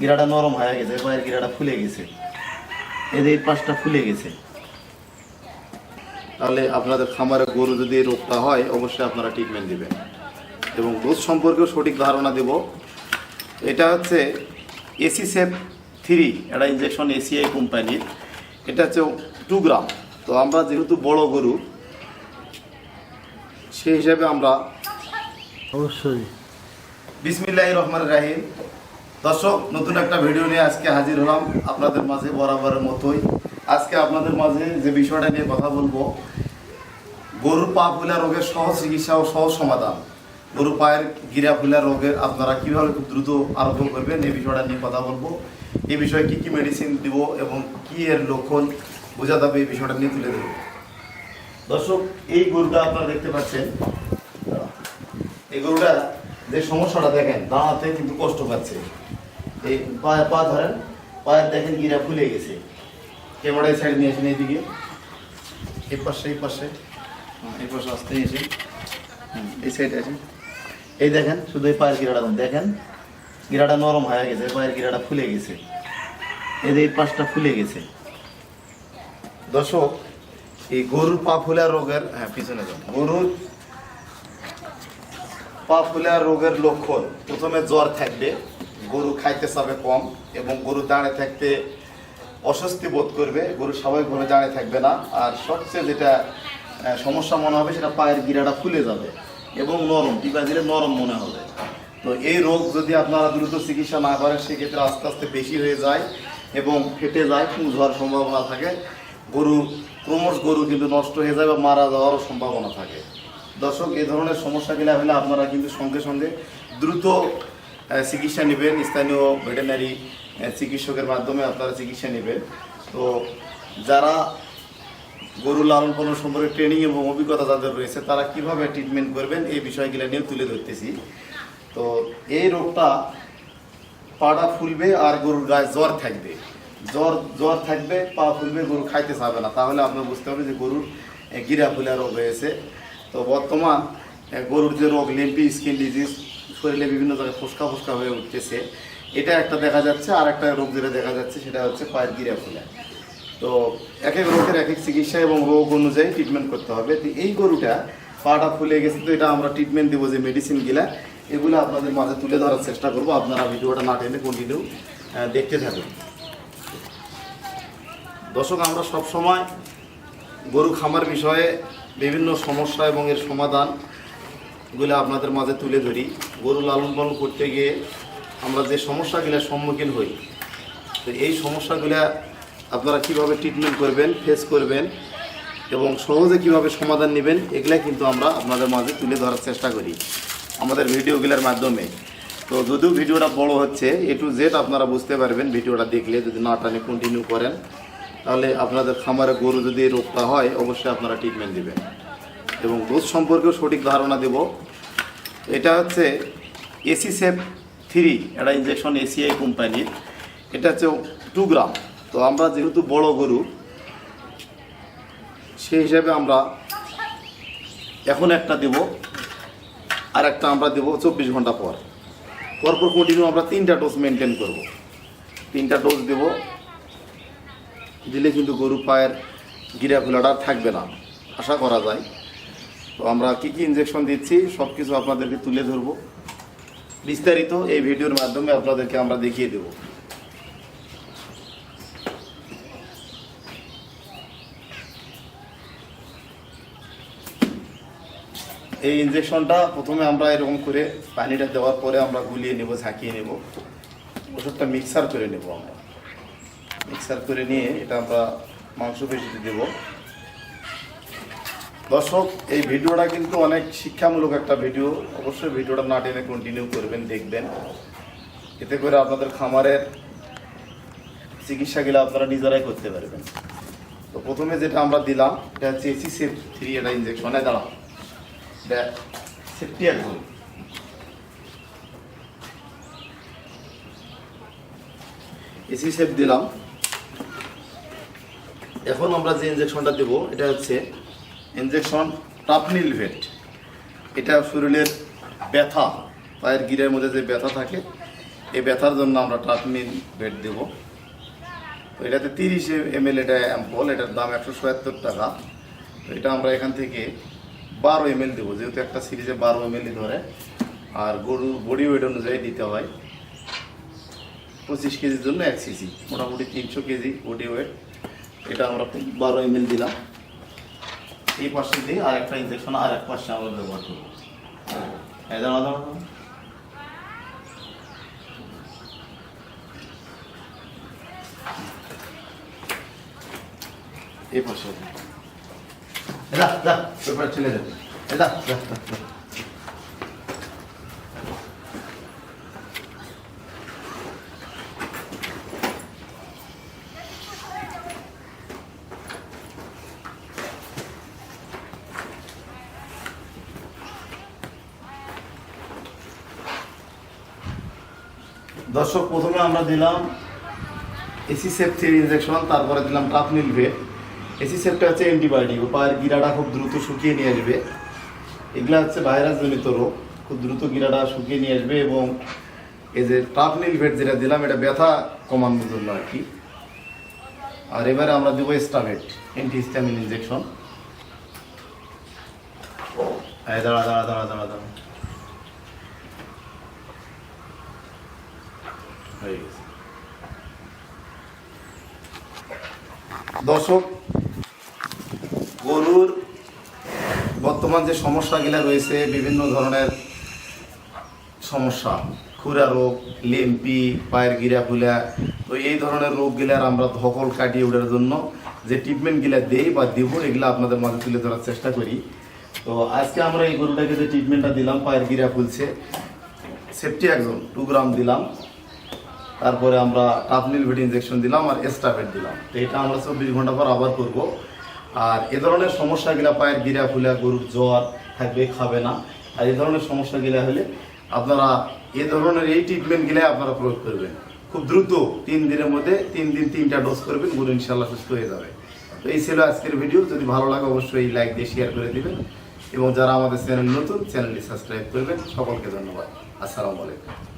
গিরাটা নরম হয়ে গেছে পায়ের গিরাটা ফুলে গেছে। এই যে এই পাশটা ফুলে গেছে। তাহলে আপনাদের খামারে গরু যদি রোগটা হয় অবশ্যই আপনারা ট্রিটমেন্ট দিবেন। এবং ডোজ সম্পর্কেও সঠিক ধারণা দেব। এটা হচ্ছে এসি সেফ থ্রি এটা ইঞ্জেকশন এসিআই কোম্পানির এটা হচ্ছে টু গ্রাম তো আমরা যেহেতু বড় গরু সেই হিসাবে আমরা অবশ্যই। বিসমিল্লাহ রহমান রাহিম। দর্শক, নতুন একটা ভিডিও নিয়ে আজকে হাজির হলাম আপনাদের মাঝে বরাবরের মতোই। আজকে আপনাদের মাঝে যে বিষয়টা নিয়ে কথা বলব, গরুর পা ফুলা রোগের সহজ চিকিৎসা ও সহজ সমাধান। গরু পায়ের গিরা ফুলা রোগের আপনারা কীভাবে খুব দ্রুত আরোগ্য করবেন, এই বিষয়টা নিয়ে কথা বলব। এই বিষয়ে কি কি মেডিসিন দিব এবং কি এর লক্ষণ, বোঝা যাবে এই বিষয়টা নিয়ে তুলে দেবো দর্শক, এই গরুটা আপনারা দেখতে পাচ্ছেন। এই গরুটা যে সমস্যাটা দেখেন, দাঁড়াতে কিন্তু কষ্ট পাচ্ছে। এই পা ধরেন পায়ের দেখেন গিরা ফুলে গেছে। ক্যামেরা এই সাইড নিয়ে আসেন এইদিকে। এই পাশে এই পাশে। হ্যাঁ, এই পাশে আসতে এসে এই সাইডে আসেন। এই দেখেন শুধু এই পায়ের গিরাটা দেখেন। গিরাটা নরম হয়ে গেছে পায়ের গিরাটা ফুলে গেছে। এই এই পাশটা ফুলে গেছে। দর্শক এই গরুর পা ফুলা রোগের হ্যাঁ পিছনে যান। গরুর পা ফুলা রোগের লক্ষণ প্রথমে জ্বর থাকবে। গরু খাইতে চাবে কম এবং গরু দাঁড়িয়ে থাকতে অস্বস্তি বোধ করবে, গরু স্বাভাবিকভাবে দাঁড়িয়ে থাকবে না। আর সবচেয়ে যেটা সমস্যা মনে হবে সেটা পায়ের গিরাটা ফুলে যাবে এবং নরম টিপা দিলে নরম মনে হবে। তো এই রোগ যদি আপনারা দ্রুত চিকিৎসা না করেন, সেক্ষেত্রে আস্তে আস্তে বেশি হয়ে যায় এবং ফেটে যায় পুঁজ হওয়ার সম্ভাবনা থাকে। গরু, ক্রমশ গরু কিন্তু নষ্ট হয়ে যায় বা মারা যাওয়ারও সম্ভাবনা থাকে। দর্শক, এ ধরনের সমস্যাগুলো হলে আপনারা কিন্তু সঙ্গে সঙ্গে দ্রুত চিকিৎসা নেবেন। স্থানীয় ভেটেনারি চিকিৎসকের মাধ্যমে আপনারা চিকিৎসা নেবেন। তো যারা গরু লালন পালন সম্পর্কে ট্রেনিং এবং অভিজ্ঞতা যাদের রয়েছে, তারা কীভাবে ট্রিটমেন্ট করবেন এই বিষয়গুলো নিয়ে তুলে ধরতেছি। তো এই রোগটা পাটা ফুলবে আর গরুর গায়ে জ্বর থাকবে। জ্বর জ্বর থাকবে, পা ফুলবে, গরু খাইতে চাবে না। তাহলে আপনার বুঝতে হবে যে গরুর গিরা ফুলা রোগ হয়েছে। তো বর্তমান গরুর যে রোগ লিম্পি স্কিন ডিজিজ শরীরে বিভিন্ন জায়গায় ফোসকা ফোসকা হয়ে উঠতেছে। এটা একটা দেখা যাচ্ছে, আর একটা রোগ যেটা দেখা যাচ্ছে সেটা হচ্ছে পায়ের গিরা ফুলা। তো এক এক রোগের এক এক চিকিৎসা এবং রোগ অনুযায়ী ট্রিটমেন্ট করতে হবে। তো এই গরুটা পাটা ফুলে গেছে, তো এটা আমরা ট্রিটমেন্ট দেবো যে মেডিসিনগুলা এগুলো আপনাদের মাঝে তুলে ধরার চেষ্টা করব। আপনারা ভিডিওটা না টেনে কন্টিনিউ দেখতে থাকুন। দর্শক, আমরা সব সময় গরু খামার বিষয়ে বিভিন্ন সমস্যা এবং এর সমাধানগুলো আপনাদের মাঝে তুলে ধরি। গরু লালন পালন করতে গিয়ে আমরা যে সমস্যাগুলোর সম্মুখীন হই, তো এই সমস্যাগুলো আপনারা কীভাবে ট্রিটমেন্ট করবেন ফেস করবেন এবং সহজে কীভাবে সমাধান নেবেন, এগুলা কিন্তু আমরা আপনাদের মাঝে তুলে ধরার চেষ্টা করি আমাদের ভিডিওগুলোর মাধ্যমে। তো যদিও ভিডিওটা বড় হচ্ছে, এ টু জেড আপনারা বুঝতে পারবেন ভিডিওটা দেখলে যদি না টানে কন্টিনিউ করেন, তাহলে আপনাদের খামারে গরু যদি রোগটা হয়, অবশ্যই আপনারা ট্রিটমেন্ট দেবেন। এবং ডোজ সম্পর্কেও সঠিক ধারণা দেব। এটা হচ্ছে এসি সেফ থ্রি এটা ইঞ্জেকশন এসিআই কোম্পানির এটা হচ্ছে টু গ্রাম তো আমরা যেহেতু বড় গরু, সেই হিসাবে আমরা এখন একটা দেব আর একটা আমরা দেব চব্বিশ ঘণ্টা পর। পরপর কন্টিনিউ আমরা তিনটা ডোজ মেনটেন করব। তিনটা ডোজ দেব, দিলে কিন্তু গরু পায়ের গিরা ফোলাটা থাকবে না। আশা করা যায়। তো আমরা কি কি ইনজেকশন দিচ্ছি সব কিছু আপনাদেরকে তুলে ধরবো। বিস্তারিত এই ভিডিওর মাধ্যমে আপনাদেরকে আমরা দেখিয়ে দেবো। এই ইনজেকশনটা প্রথমে আমরা এরকম করে পানিটা দেওয়ার পরে আমরা গুলিয়ে নেব, ঝাঁকিয়ে নেব। ওষুধটা মিক্সার করে নেব আমরা। মিক্সার করে নিয়ে এটা আমরা মাংস পেশিতে দেব। দর্শক, এই ভিডিওটা কিন্তু অনেক শিক্ষামূলক একটা ভিডিও। অবশ্যই ভিডিওটা না টেনে কন্টিনিউ করবেন, দেখবেন। এতে করে আপনাদের খামারের চিকিৎসাগুলো আপনারা নিজেরাই করতে পারবেন। তো প্রথমে যেটা আমরা দিলাম, এটা হচ্ছে এসি সেফ থ্রি এটা ইনজেকশনে দাঁড়াও সেফটি একদম এসি সেফ দিলাম। এখন আমরা যে ইনজেকশনটা দেবো, এটা হচ্ছে ইনজেকশন টাপনিল ভেট এটা শরীরের ব্যথা, পায়ের গিরের মধ্যে যে ব্যথা থাকে, এই ব্যথার জন্য আমরা ট্রাটমিন ভেট দেব। তো এটাতে তিরিশ এম এল এটা অ্যাম্পল, এটার দাম একশো সত্তর টাকা। তো এটা আমরা এখান থেকে বারো এম এল দেবো, যেহেতু একটা সিরিজে বারো এম এলই ধরে। আর গরু, বডি ওয়েট অনুযায়ী দিতে হয় পঁচিশ কেজির জন্য এক সিসি, মোটামুটি তিনশো কেজি বডি ওয়েট। এটা আমরা বারো এম এল দিলাম। এই পাশে দিয়ে আর একটা ইঞ্জেকশন আর এক পাশে আমরা ব্যবহার করব। দাঁড়াও, দাঁড়াও। এই পাশে। যা যা চলে যা যা যা, দর্শক, প্রথমে আমরা দিলাম এসি সেফ থ্রি ইনজেকশন তারপরে দিলাম টাপনিল ভেট এসি সেফটা হচ্ছে অ্যান্টিবায়োটিক পায়ের গিরাটা খুব দ্রুত শুকিয়ে নিয়ে আসবে। এগুলো হচ্ছে ভাইরাস জনিত রোগ, খুব দ্রুত গিরাটা শুকিয়ে নিয়ে আসবে এবং এই যে টাপনিল ভেট যেটা দিলাম, এটা ব্যথা কমানোর জন্য আর কি। আর এবারে আমরা দেবো স্টাভেট অ্যান্টি হিস্টামিন ইনজেকশন এই দাঁড়া দাঁড়া দাঁড়া দাঁড়া দাঁড়া। হয়ে দর্শক, গরুর বর্তমান যে সমস্যাগুলো রয়েছে, বিভিন্ন ধরনের সমস্যা, খুরা রোগ, লেম্পি, পায়ের গিরা ফুলা তো এই ধরনের রোগগুলার আমরা ধকল কাটিয়ে ওঠার জন্য যে ট্রিটমেন্টগুলো দেই বা দিব, এগুলো আপনাদের মাঝে তুলে ধরার চেষ্টা করি। তো আজকে আমরা এই গরুটাকে যে ট্রিটমেন্টটা দিলাম, পায়ের গিরা ফুলছে সেফটি একজন টু গ্রাম দিলাম। তারপরে আমরা টাপনিল ভেট ইনজেকশন দিলাম আর এস্টাভেট দিলাম। তো এটা আমরা চব্বিশ ঘণ্টা পর আবার করব। আর এ ধরনের সমস্যাগুলা পায়ের গিরা ফুলা, গরুর জ্বর থাকবে, খাবে না। আর এ ধরনের সমস্যাগুলা হলে আপনারা এ ধরনের এই ট্রিটমেন্টগুলো আপনারা প্রয়োগ করবেন। খুব দ্রুত তিন দিনের মধ্যে তিন দিন তিনটা ডোজ করবেন, গরু ইনশাল্লাহ সুস্থ হয়ে যাবে। তো এই ছিল আজকের ভিডিও যদি ভালো লাগে অবশ্যই লাইক দিয়ে শেয়ার করে দিবেন। এবং যারা আমাদের চ্যানেল নতুন চ্যানেলটি সাবস্ক্রাইব করবেন, সকলকে ধন্যবাদ। আসসালামু আলাইকুম।